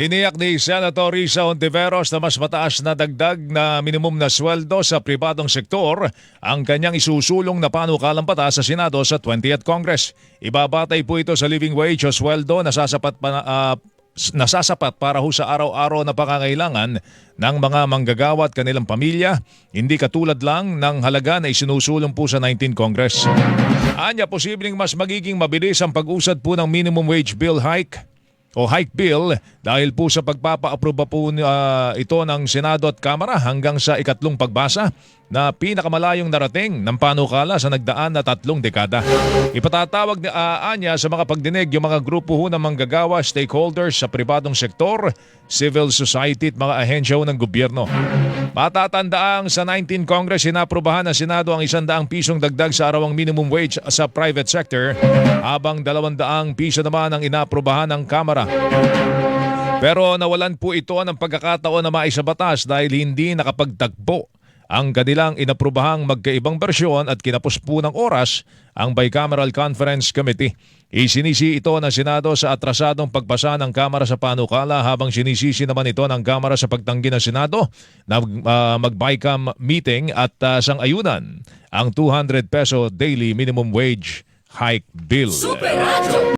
Tiniyak ni Senator Risa Ontiveros na mas mataas na dagdag na minimum na sweldo sa pribadong sektor ang kanyang isusulong na panukalang batas sa Senado sa 20th Congress. Ibabatay po ito sa living wage o sweldo na sasapat pa na, ah, s- nasasapat para ho sa araw-araw na pangangailangan ng mga manggagawa at kanilang pamilya, hindi katulad lang ng halaga na isinusulong po sa 19 Congress. Anya, posibleng mas magiging mabilis ang pag-usad po ng minimum wage bill hike o hike bill dahil po sa pagpapa-aproba po ah, ito ng Senado at Kamara hanggang sa ikatlong pagbasa na pinakamalayong narating ng panukala sa nagdaan na tatlong dekada. Ipatatawag ni ah, Anya sa mga pagdinig yung mga grupo ho ng manggagawa, stakeholders sa pribadong sektor, civil society at mga ahensya ng gobyerno. Matatandaang sa 19 Congress inaprobahan ng Senado ang 100 pisong dagdag sa arawang minimum wage sa private sector habang 200 piso naman ang inaprobahan ng Kamara. Pero nawalan po ito ng pagkakataon na maisabatas dahil hindi nakapagtagpo ang kanilang inaprobahang magkaibang bersyon at kinapos po ng oras ang Bicameral Conference Committee. Isinisi ito ng Senado sa atrasadong pagpasa ng Kamara sa panukala habang sinisisi naman ito ng Kamara sa pagtanggi ng Senado na uh, mag-BICAM meeting at uh, sang-ayunan ang 200 peso daily minimum wage hike bill.